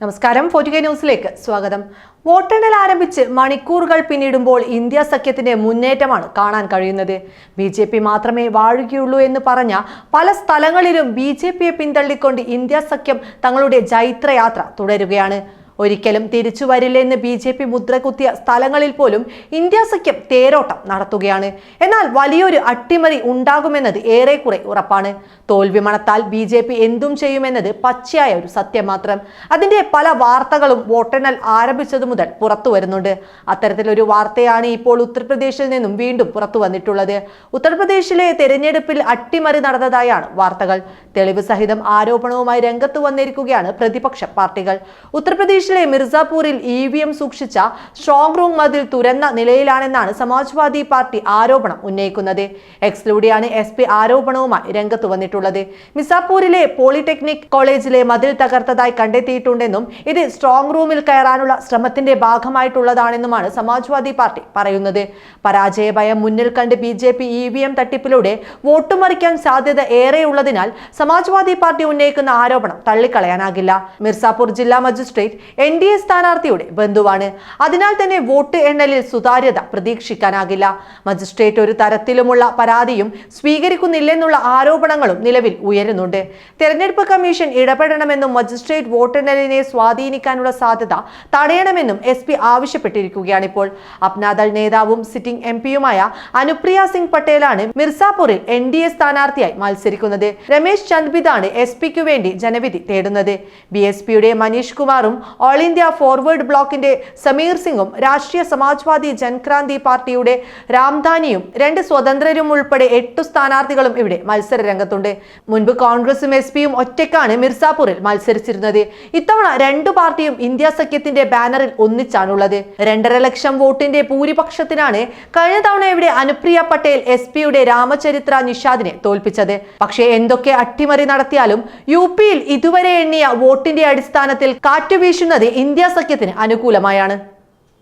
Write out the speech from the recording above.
നമസ്കാരം ഫോർട്ടി ന്യൂസിലേക്ക് സ്വാഗതം. വോട്ടെണ്ണൽ ആരംഭിച്ച് മണിക്കൂറുകൾ പിന്നിടുമ്പോൾ ഇന്ത്യ സഖ്യത്തിന്റെ മുന്നേറ്റമാണ് കാണാൻ കഴിയുന്നത്. ബി ജെ പി മാത്രമേ വാഴുകയുള്ളൂ എന്ന് പറഞ്ഞ പല സ്ഥലങ്ങളിലും ബി ജെ പിയെ പിന്തള്ളിക്കൊണ്ട് ഇന്ത്യ സഖ്യം തങ്ങളുടെ ജൈത്രയാത്ര തുടരുകയാണ്. ഒരിക്കലും തിരിച്ചു വരില്ലെന്ന് ബി ജെ പി മുദ്രകുത്തിയ സ്ഥലങ്ങളിൽ പോലും ഇന്ത്യ സഖ്യം തേരോട്ടം നടത്തുകയാണ്. എന്നാൽ വലിയൊരു അട്ടിമറി ഉണ്ടാകുമെന്നത് ഏറെക്കുറെ ഉറപ്പാണ്. തോൽവി മണത്താൽ ബി ജെ പി എന്തും ചെയ്യുമെന്നത് പച്ചയായ ഒരു സത്യം മാത്രം. അതിന്റെ പല വാർത്തകളും വോട്ടെണ്ണൽ ആരംഭിച്ചതു മുതൽ പുറത്തു വരുന്നുണ്ട്. അത്തരത്തിലൊരു വാർത്തയാണ് ഇപ്പോൾ ഉത്തർപ്രദേശിൽ നിന്നും വീണ്ടും പുറത്തു വന്നിട്ടുള്ളത്. ഉത്തർപ്രദേശിലെ തെരഞ്ഞെടുപ്പിൽ അട്ടിമറി നടന്നതായാണ് വാർത്തകൾ. തെളിവ് സഹിതം ആരോപണവുമായി രംഗത്ത് വന്നിരിക്കുകയാണ് പ്രതിപക്ഷ പാർട്ടികൾ. ഉത്തർപ്രദേശിലെ മിർസാപൂരിൽ ഇ വി എം സൂക്ഷിച്ച സ്ട്രോങ് റൂം മതിൽ തുരന്ന നിലയിലാണെന്നാണ് സമാജ്വാദി പാർട്ടി ആരോപണം ഉന്നയിക്കുന്നത്. എക്സിലൂടെയാണ് എസ് പി ആരോപണവുമായി രംഗത്ത് വന്നിട്ടുള്ളത്. മിസാപൂരിലെ പോളിടെക്നിക് കോളേജിലെ മതിൽ തകർത്തതായി കണ്ടെത്തിയിട്ടുണ്ടെന്നും ഇത് സ്ട്രോങ് റൂമിൽ കയറാനുള്ള ശ്രമത്തിന്റെ ഭാഗമായിട്ടുള്ളതാണെന്നുമാണ് സമാജ്വാദി പാർട്ടി പറയുന്നത്. പരാജയ ഭയം മുന്നിൽ കണ്ട് B J P E V M തട്ടിപ്പിലൂടെ വോട്ടുമറിക്കാൻ സാധ്യത ഏറെയുള്ളതിനാൽ സമാജ്വാദി പാർട്ടി ഉന്നയിക്കുന്ന ആരോപണം തള്ളിക്കളയാനാകില്ല. മിർസാപൂർ ജില്ലാ മജിസ്ട്രേറ്റ് എൻ ഡി എ സ്ഥാനാർത്ഥിയുടെ ബന്ധുവാണ്. അതിനാൽ തന്നെ വോട്ട് എണ്ണലിൽ സുതാര്യത പ്രതീക്ഷിക്കാനാകില്ല. മജിസ്ട്രേറ്റ് ഒരു തരത്തിലുമുള്ള പരാതിയും സ്വീകരിക്കുന്നില്ലെന്നുള്ള ആരോപണങ്ങളും നിലവിൽ ഉയരുന്നുണ്ട്. തെരഞ്ഞെടുപ്പ് കമ്മീഷൻ ഇടപെടണമെന്നും മജിസ്ട്രേറ്റ് വോട്ടെണ്ണലിനെ സ്വാധീനിക്കാനുള്ള സാധ്യത തടയണമെന്നും എസ് പി ആവശ്യപ്പെട്ടിരിക്കുകയാണ് ഇപ്പോൾ അപ്നാദൾ നേതാവും സിറ്റിംഗ് എം പിയുമായ അനുപ്രിയ സിംഗ് പട്ടേലാണ് മിർസാപൂരിൽ എൻ ഡി എ സ്ഥാനാർത്ഥിയായി മത്സരിക്കുന്നത്. രമേശ് ചന്ദ്ബിതാണ് എസ് പിക്കു വേണ്ടി ജനവിധി തേടുന്നത്. ബി എസ് പിയുടെ മനീഷ് കുമാറും ഓൾ ഇന്ത്യ ഫോർവേഡ് ബ്ലോക്കിന്റെ സമീർ സിംഗും രാഷ്ട്രീയ സമാജ്വാദി ജൻക്രാന്തി പാർട്ടിയുടെ രാംധാനിയും രണ്ട് സ്വതന്ത്രരും ഉൾപ്പെടെ എട്ടു സ്ഥാനാർത്ഥികളും ഇവിടെ മത്സര രംഗത്തുണ്ട് മുൻപ് കോൺഗ്രസും എസ് പിയും ഒറ്റയ്ക്കാണ് മിർസാപൂരിൽ മത്സരിച്ചിരുന്നത്. ഇത്തവണ രണ്ടു പാർട്ടിയും ഇന്ത്യ സഖ്യത്തിന്റെ ബാനറിൽ ഒന്നിച്ചാണുള്ളത്. രണ്ടര ലക്ഷം വോട്ടിന്റെ ഭൂരിപക്ഷത്തിനാണ് കഴിഞ്ഞ തവണ ഇവിടെ അനുപ്രിയ പട്ടേൽ എസ് പിയുടെ രാമചരിത്ര നിഷാദിനെ തോൽപ്പിച്ചത്. പക്ഷേ എന്തൊക്കെ അട്ടിമറി നടത്തിയാലും യു പിയിൽ ഇതുവരെ എണ്ണിയ വോട്ടിന്റെ അടിസ്ഥാനത്തിൽ കാറ്റുവീശുന്നത് ഇന്ത്യ സഖ്യത്തിന് അനുകൂലമായാണ്.